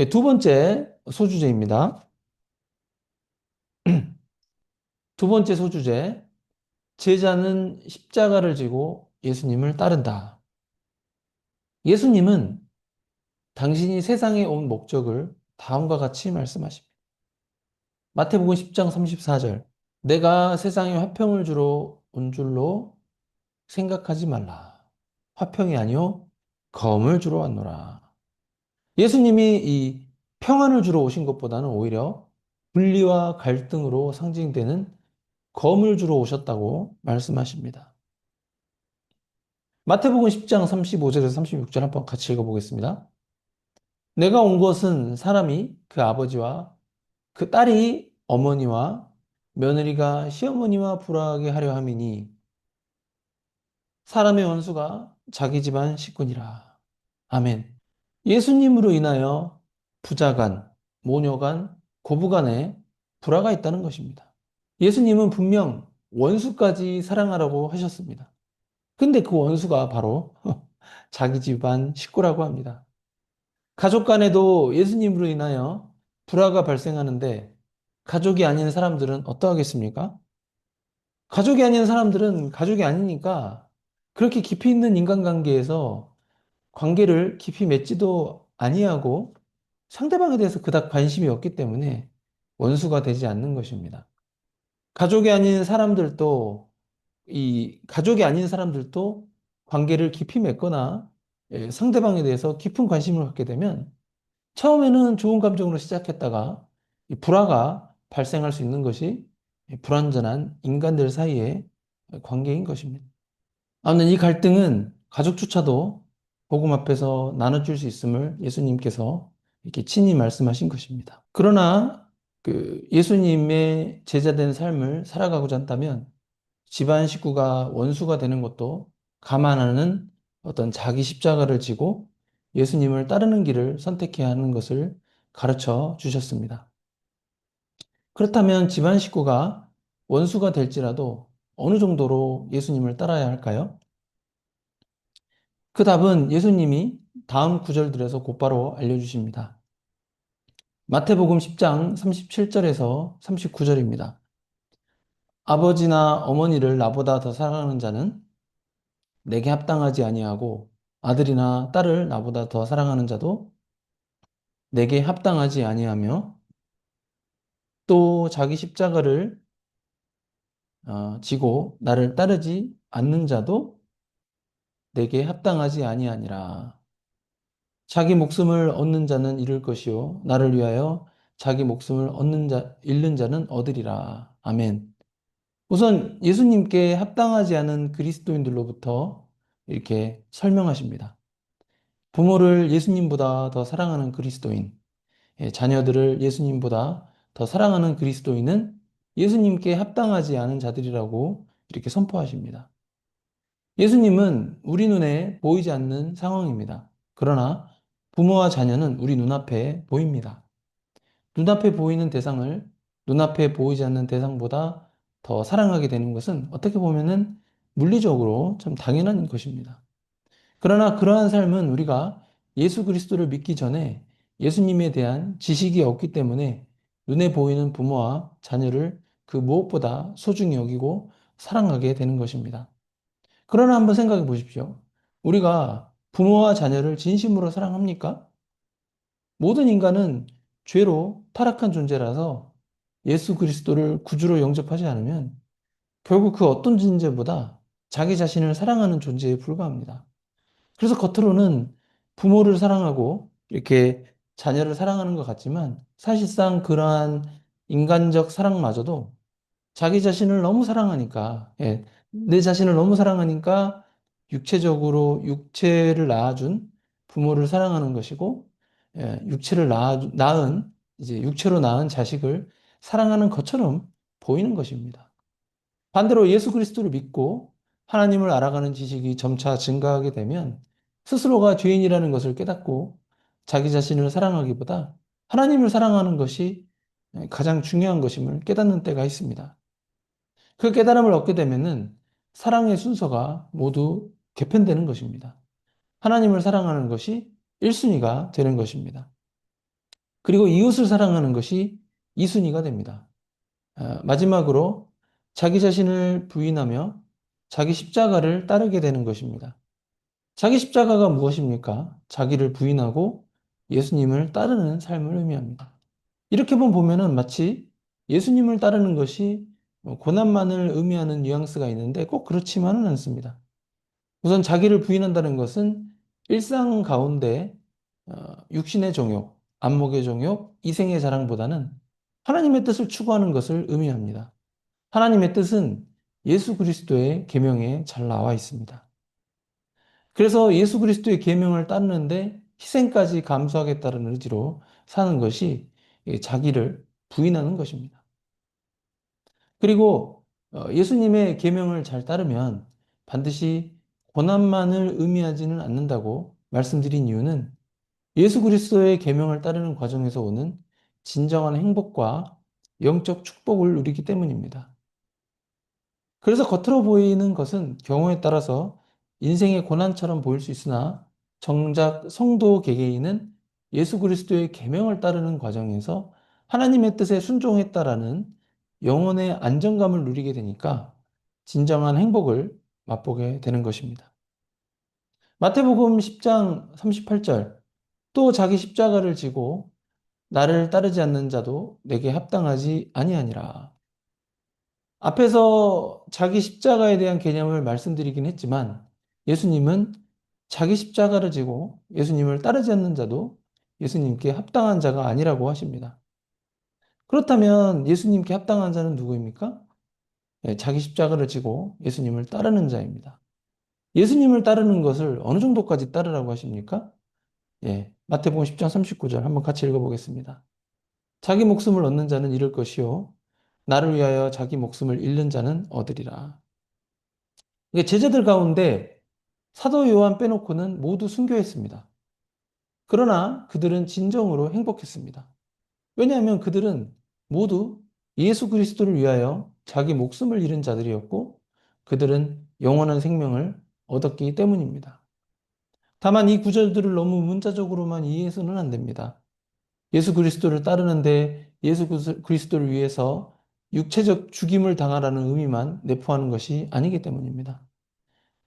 예, 두 번째 소주제입니다. 두 번째 소주제. 제자는 십자가를 지고 예수님을 따른다. 예수님은 당신이 세상에 온 목적을 다음과 같이 말씀하십니다. 마태복음 10장 34절. 내가 세상에 화평을 주러 온 줄로 생각하지 말라. 화평이 아니요 검을 주러 왔노라. 예수님이 이 평안을 주러 오신 것보다는 오히려 분리와 갈등으로 상징되는 검을 주러 오셨다고 말씀하십니다. 마태복음 10장 35절에서 36절 한번 같이 읽어보겠습니다. 내가 온 것은 사람이 그 아버지와 그 딸이 어머니와 며느리가 시어머니와 불화하게 하려 함이니 사람의 원수가 자기 집안 식구니라. 아멘. 예수님으로 인하여 부자간, 모녀간, 고부간에 불화가 있다는 것입니다. 예수님은 분명 원수까지 사랑하라고 하셨습니다. 근데 그 원수가 바로 자기 집안 식구라고 합니다. 가족 간에도 예수님으로 인하여 불화가 발생하는데 가족이 아닌 사람들은 어떠하겠습니까? 가족이 아닌 사람들은 가족이 아니니까 그렇게 깊이 있는 인간관계에서 관계를 깊이 맺지도 아니하고 상대방에 대해서 그닥 관심이 없기 때문에 원수가 되지 않는 것입니다. 가족이 아닌 사람들도 이 가족이 아닌 사람들도 관계를 깊이 맺거나 예, 상대방에 대해서 깊은 관심을 갖게 되면 처음에는 좋은 감정으로 시작했다가 불화가 발생할 수 있는 것이 불완전한 인간들 사이의 관계인 것입니다. 아무튼 이 갈등은 가족조차도 복음 앞에서 나눠줄 수 있음을 예수님께서 이렇게 친히 말씀하신 것입니다. 그러나 그 예수님의 제자된 삶을 살아가고자 한다면 집안 식구가 원수가 되는 것도 감안하는 어떤 자기 십자가를 지고 예수님을 따르는 길을 선택해야 하는 것을 가르쳐 주셨습니다. 그렇다면 집안 식구가 원수가 될지라도 어느 정도로 예수님을 따라야 할까요? 그 답은 예수님이 다음 구절들에서 곧바로 알려주십니다. 마태복음 10장 37절에서 39절입니다. 아버지나 어머니를 나보다 더 사랑하는 자는 내게 합당하지 아니하고 아들이나 딸을 나보다 더 사랑하는 자도 내게 합당하지 아니하며 또 자기 십자가를 어, 지고 나를 따르지 않는 자도 내게 합당하지 아니하니라. 자기 목숨을 얻는 자는 잃을 것이요 나를 위하여 자기 목숨을 얻는 자 잃는 자는 얻으리라. 아멘. 우선 예수님께 합당하지 않은 그리스도인들로부터 이렇게 설명하십니다. 부모를 예수님보다 더 사랑하는 그리스도인, 예, 자녀들을 예수님보다 더 사랑하는 그리스도인은 예수님께 합당하지 않은 자들이라고 이렇게 선포하십니다. 예수님은 우리 눈에 보이지 않는 상황입니다. 그러나 부모와 자녀는 우리 눈앞에 보입니다. 눈앞에 보이는 대상을 눈앞에 보이지 않는 대상보다 더 사랑하게 되는 것은 어떻게 보면은 물리적으로 참 당연한 것입니다. 그러나 그러한 삶은 우리가 예수 그리스도를 믿기 전에 예수님에 대한 지식이 없기 때문에 눈에 보이는 부모와 자녀를 그 무엇보다 소중히 여기고 사랑하게 되는 것입니다. 그러나 한번 생각해 보십시오. 우리가 부모와 자녀를 진심으로 사랑합니까? 모든 인간은 죄로 타락한 존재라서 예수 그리스도를 구주로 영접하지 않으면 결국 그 어떤 존재보다 자기 자신을 사랑하는 존재에 불과합니다. 그래서 겉으로는 부모를 사랑하고 이렇게 자녀를 사랑하는 것 같지만 사실상 그러한 인간적 사랑마저도 자기 자신을 너무 사랑하니까, 예, 내 자신을 너무 사랑하니까 육체적으로 육체를 낳아준 부모를 사랑하는 것이고, 예, 육체를 낳아, 낳은, 이제 육체로 낳은 자식을 사랑하는 것처럼 보이는 것입니다. 반대로 예수 그리스도를 믿고 하나님을 알아가는 지식이 점차 증가하게 되면 스스로가 죄인이라는 것을 깨닫고 자기 자신을 사랑하기보다 하나님을 사랑하는 것이 가장 중요한 것임을 깨닫는 때가 있습니다. 그 깨달음을 얻게 되면은 사랑의 순서가 모두 개편되는 것입니다. 하나님을 사랑하는 것이 1순위가 되는 것입니다. 그리고 이웃을 사랑하는 것이 이순위가 됩니다. 아, 마지막으로 자기 자신을 부인하며 자기 십자가를 따르게 되는 것입니다. 자기 십자가가 무엇입니까? 자기를 부인하고 예수님을 따르는 삶을 의미합니다. 이렇게만 보면은 마치 예수님을 따르는 것이 고난만을 의미하는 뉘앙스가 있는데 꼭 그렇지만은 않습니다. 우선 자기를 부인한다는 것은 일상 가운데 어, 육신의 정욕, 안목의 정욕, 이생의 자랑보다는 하나님의 뜻을 추구하는 것을 의미합니다. 하나님의 뜻은 예수 그리스도의 계명에 잘 나와 있습니다. 그래서 예수 그리스도의 계명을 따르는데 희생까지 감수하겠다는 의지로 사는 것이 자기를 부인하는 것입니다. 그리고 어, 예수님의 계명을 잘 따르면 반드시 고난만을 의미하지는 않는다고 말씀드린 이유는 예수 그리스도의 계명을 따르는 과정에서 오는 진정한 행복과 영적 축복을 누리기 때문입니다. 그래서 겉으로 보이는 것은 경우에 따라서 인생의 고난처럼 보일 수 있으나 정작 성도 개개인은 예수 그리스도의 계명을 따르는 과정에서 하나님의 뜻에 순종했다라는 영혼의 안정감을 누리게 되니까 진정한 행복을 맛보게 되는 것입니다. 마태복음 10장 38절 또 자기 십자가를 지고 나를 따르지 않는 자도 내게 합당하지 아니하니라. 앞에서 자기 십자가에 대한 개념을 말씀드리긴 했지만 예수님은 자기 십자가를 지고 예수님을 따르지 않는 자도 예수님께 합당한 자가 아니라고 하십니다. 그렇다면 예수님께 합당한 자는 누구입니까? 네, 자기 십자가를 지고 예수님을 따르는 자입니다. 예수님을 따르는 것을 어느 정도까지 따르라고 하십니까? 예, 마태복음 10장 39절 한번 같이 읽어보겠습니다. 자기 목숨을 얻는 자는 잃을 것이요 나를 위하여 자기 목숨을 잃는 자는 얻으리라. 제자들 가운데 사도 요한 빼놓고는 모두 순교했습니다. 그러나 그들은 진정으로 행복했습니다. 왜냐하면 그들은 모두 예수 그리스도를 위하여 자기 목숨을 잃은 자들이었고 그들은 영원한 생명을 얻었기 때문입니다. 다만 이 구절들을 너무 문자적으로만 이해해서는 안 됩니다. 예수 그리스도를 따르는데 예수 그리스도를 위해서 육체적 죽임을 당하라는 의미만 내포하는 것이 아니기 때문입니다.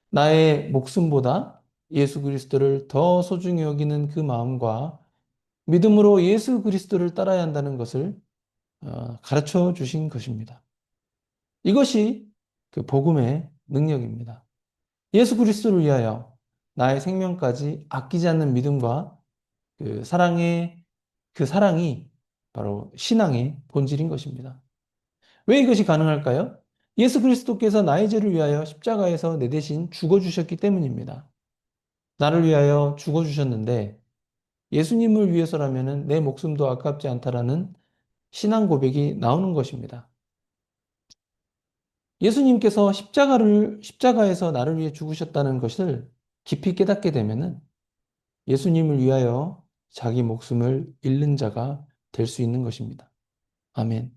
나의 목숨보다 예수 그리스도를 더 소중히 여기는 그 마음과 믿음으로 예수 그리스도를 따라야 한다는 것을 어, 가르쳐 주신 것입니다. 이것이 그 복음의 능력입니다. 예수 그리스도를 위하여 나의 생명까지 아끼지 않는 믿음과 그 사랑의 그 사랑이 바로 신앙의 본질인 것입니다. 왜 이것이 가능할까요? 예수 그리스도께서 나의 죄를 위하여 십자가에서 내 대신 죽어 주셨기 때문입니다. 나를 위하여 죽어 주셨는데 예수님을 위해서라면 내 목숨도 아깝지 않다라는 신앙 고백이 나오는 것입니다. 예수님께서 십자가를, 십자가에서 나를 위해 죽으셨다는 것을 깊이 깨닫게 되면은 예수님을 위하여 자기 목숨을 잃는 자가 될 수 있는 것입니다. 아멘.